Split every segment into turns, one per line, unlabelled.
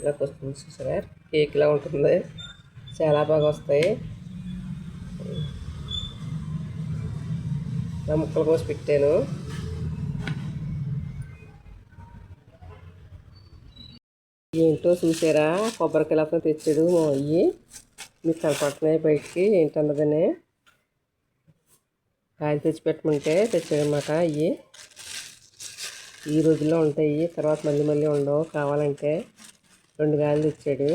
ఇలా వస్తుంది చూసారా? కేక్లా ఉంటుంది. చాలా బాగా వస్తాయి. నా ముక్కలు కోసి పెట్టాను. ఏంటో చూసారా? కొబ్బరికాయలతో తెచ్చాడు మా అయ్యి. మీకు కనపడుతున్నాయి బయటికి ఏంటన్నదని. కాయలు తెచ్చి పెట్టమంటే తెచ్చాడనమాట అయ్యి. ఈ రోజుల్లో ఉంటాయి తర్వాత మళ్ళీ మళ్ళీ ఉండవు. కావాలంటే రెండు కాయలు తెచ్చాడు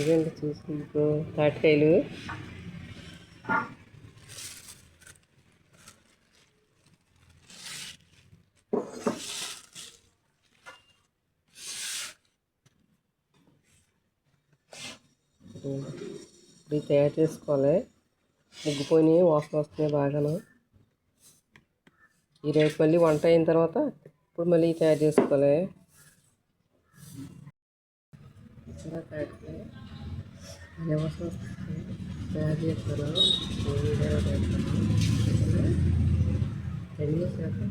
ఇదండి చూసి మీకు తాటికాయలు? ఇది తయారు చేసుకోవాలి. ముగ్గుపోయి వాసన వస్తున్నాయి బాగాను. ఈ రేపు మళ్ళీ వంట అయిన తర్వాత ఇప్పుడు మళ్ళీ తయారు చేసుకోవాలి. తయారు చేస్తారు.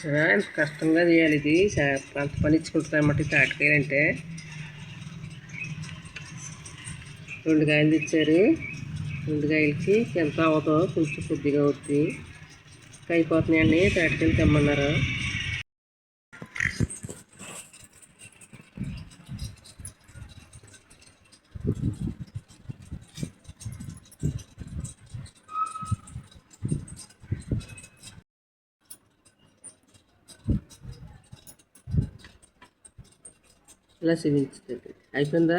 చూసారా ఎంత చాలా కష్టంగా చేయాలి ఇది? చా- అంత పని ఇచ్చుకుంటుంది అన్నమాట తాటికాయలు అంటే. రెండు కాయలు తెచ్చారు. రెండు కాయలకి ఎంత అవుతుందో కొంచెం కొద్దిగా అవుతుంది ఇంకా అయిపోతున్నాయండి తాటికాయలు తెమ్మన్నారు? ఇలా చూపించుతుంది అయిపోయిందా?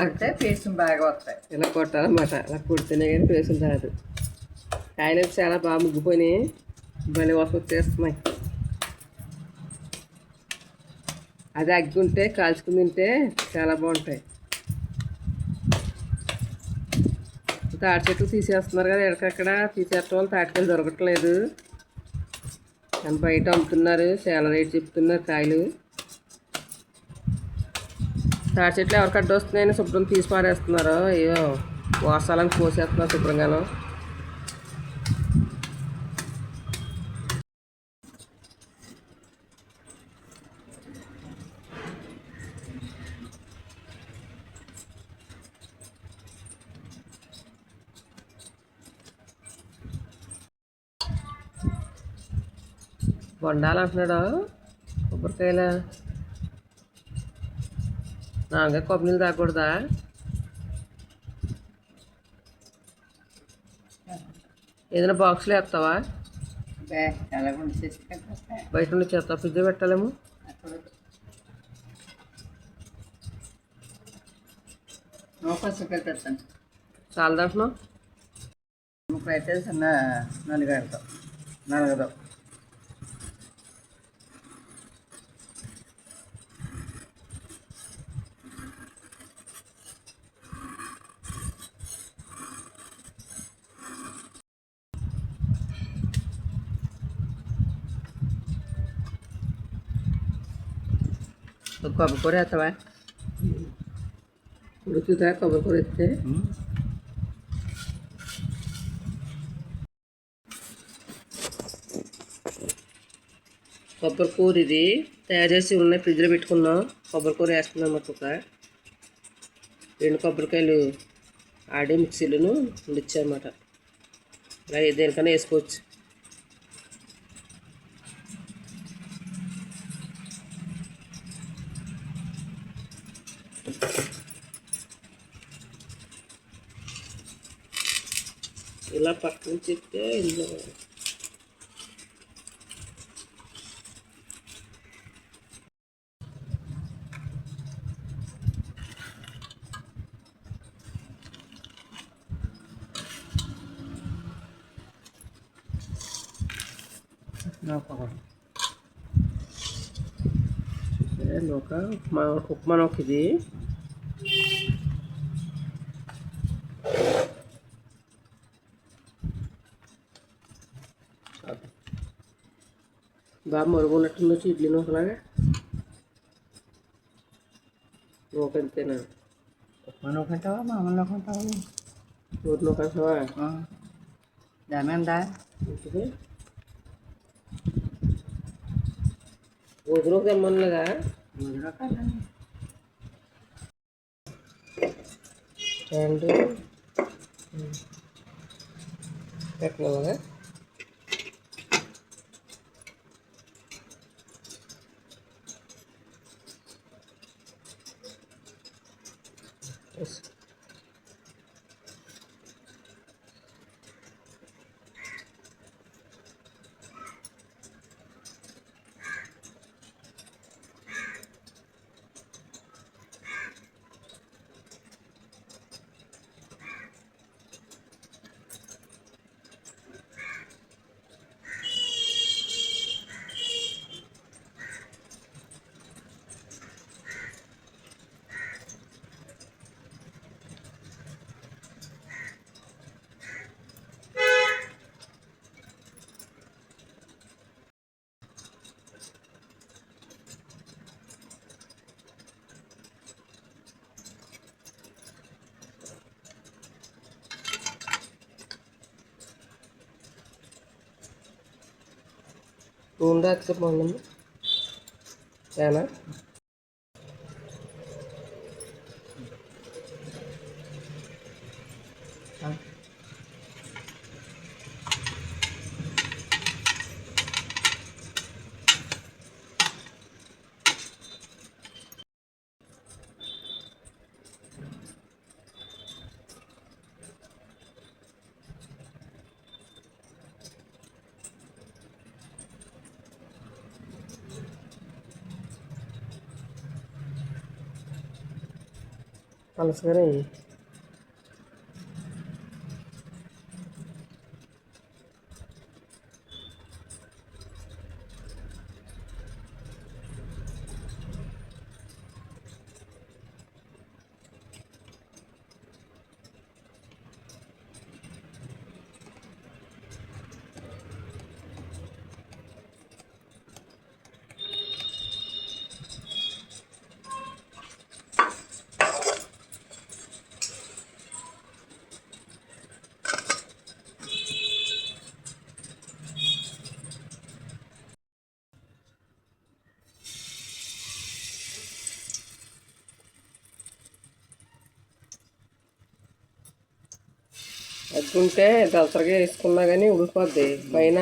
కొడితే పీసులు బాగా వస్తాయి.
ఇలా కొట్టాలన్నమాట. అలా కొడితేనే కానీ పేసులు రాదు. అయితే చాలా బాగా ముగ్గిపోయినాయి. భలే వాసన వచ్చేస్తున్నాయి. అది అగ్గి ఉంటే కాల్చుకుని తింటే చాలా బాగుంటాయి. తాటి చెట్లు తీసేస్తున్నారు కదా ఎక్కడెక్కడ తీసేయటం వల్ల తాటికాయలు దొరకట్లేదు. అని బయట అమ్ముతున్నారు చాలా రేట్ చెప్తున్నారు కాయలు. తాటి చెట్లు ఎవరికి అడ్డు వస్తున్నాయని శుభ్రం తీసి పారేస్తున్నారు అయ్యో వాసాలను కోసేస్తున్నారు శుభ్రంగాను. వండాలంటున్నాడు? కొబ్బరికాయలు? నాగా కొబ్బరి నీళ్ళు తాగకూడదా? ఏదైనా బాక్స్లో వేస్తావా? బయట నుండి చేస్తావా ఫ్రిడ్జ్ పెట్టాలేమో? చాలా దాంట్లో
ముక్కలు అయితే చిన్న నలుగడతాం నలగదు
కొబ్బరి కూర వేస్తావా ఉడుకుతా కొబ్బరి కూర ఎత్తే కొబ్బరి కూర ఇది తయారు చేసి ఉన్నాయి ఫ్రిడ్జ్లో పెట్టుకున్నాం కొబ్బరి కూర వేస్తున్నాం ఒక రెండు కొబ్బరికాయలు ఆడి మిక్సీలను ఉండిచ్చాయన్నమాట అలాగే దేనికైనా వేసుకోవచ్చు Ila pak kuncit
ke
ilo. Napaka. Upma upma నూక ఇది చాలు. బాగా మరుగున్నట్టుంది వచ్చి ఇడ్లీ నూకలాగా నూక అంతేనా
ఉప్మా నూక అంటావా మామూలు నూక అంటావా
ఊరి నూక అంటావా
దాని ఉందా
ఉంటుంది ఊరి నూక తెమ్మన్నదా
ఊరిలో కదండి
ഉണ്ടാക്കി പോകുന്നത് കാണാം Fala sobre aí. అగ్గుంటే దసరగా వేసుకున్నా కానీ ఉడికిపోద్ది పైన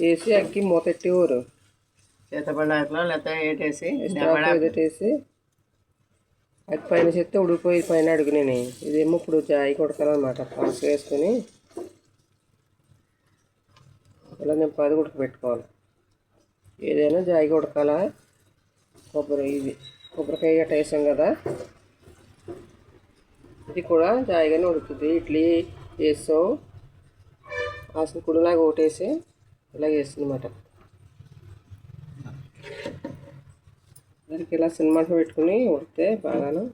వేసి అగ్గి మూత ఎట్టేవారు
చేతపడాకులో లేకపోతే ఏటేసి
అది పైన చెప్తే ఉడికిపోయి పైన అడుగునేని. ఇదేమో ఇప్పుడు జాయి కొడతానమాట పలస వేసుకొని ఇలా నేను పది ఉడకబెట్టుకోవాలి ఏదైనా జాయి ఉడకాలా కొబ్బరి ఇది కొబ్బరికాయ గట్ట వేసాం కదా. ఇది కూడా జాయిగానే ఉడుకుతుంది ఇడ్లీ వేస్తాం అసలు కుడిలాగా ఒకటేసి ఇలాగ వేస్తుందన్నమాట దానికి ఇలా సినిమా పెట్టుకుని ఉడితే బాగాను?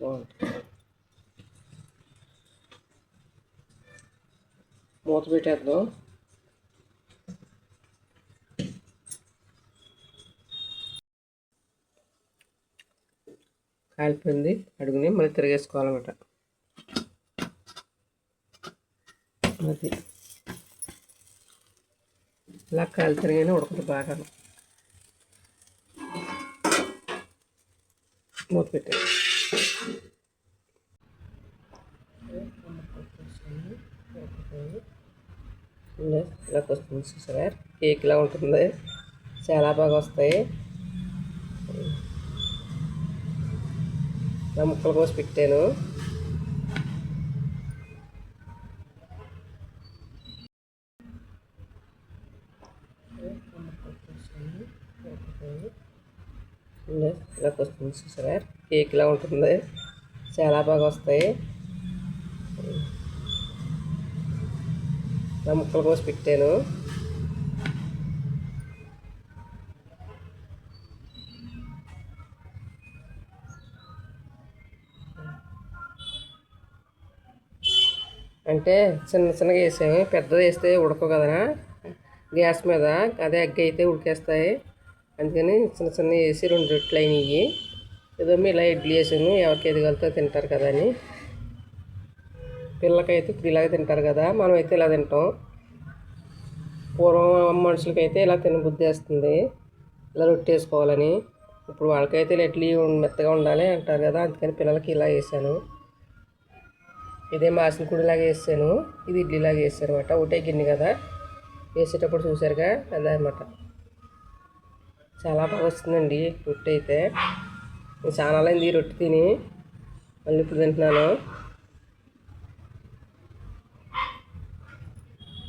బాగుంటుంది. మూత పెట్టేద్దాం. కాలిపోయింది. అడుగుని మళ్ళీ తిరిగేసుకోవాలన్నమాట. అది ఇలా కాలి ఉడకదు బాగా మూత పెట్టాను ఇలా వస్తుంది చూసారా? కేక్లా ఉంటుంది. చాలా బాగా వస్తాయి. ఇలా ముక్కలు కోసి పెట్టాను. చివరికి వస్తుంది చూసారా? కేక్లా ఉంటుంది. చాలా బాగా వస్తాయి. నా ముక్కలు కోసి పెట్టాను. అంటే చిన్న చిన్నగా వేసాము. పెద్దది వేస్తే ఉడకో కదా గ్యాస్ మీద. అదే అగ్గి అయితే ఉడికేస్తాయి. అందుకని చిన్న చిన్న వేసి రెండు రొట్టెలు అయినాయి. ఏదో ఇలా ఇడ్లీ వేసాను ఎవరికి ఎదగలతో తింటారు కదా అని. పిల్లలకైతే ఇప్పుడు ఇలాగే తింటారు కదా మనం అయితే ఇలా తింటాం. పూర్వం మనుషులకైతే ఇలా తినబుద్ధి వేస్తుంది ఇలా రొట్టె వేసుకోవాలని. ఇప్పుడు వాళ్ళకైతే ఇలా ఇడ్లీ మెత్తగా ఉండాలి అంటారు కదా అందుకని పిల్లలకి ఇలా వేసాను. ఇదే మాసిన కుడిలాగా వేసాను ఇది ఇడ్లీలాగా వేసాను అనమాట ఒకటే గిన్నె కదా. వేసేటప్పుడు చూసారుగా అదే అనమాట చాలా బాగా వస్తుందండి రొట్టె అయితే. నేను చాలా అయింది ఈ రొట్టె తిని. మళ్ళీ ఇప్పుడు తింటున్నాను.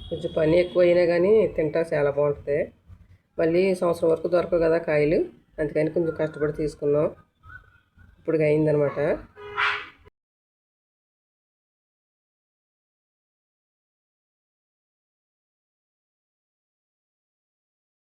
కొంచెం పని ఎక్కువ అయినా కానీ తింటా చాలా బాగుంటుంది. మళ్ళీ సంవత్సరం వరకు దొరకవు కదా కాయలు. అందుకని కొంచెం కష్టపడి తీసుకున్నాం. ఇప్పుడు అయిందనమాట.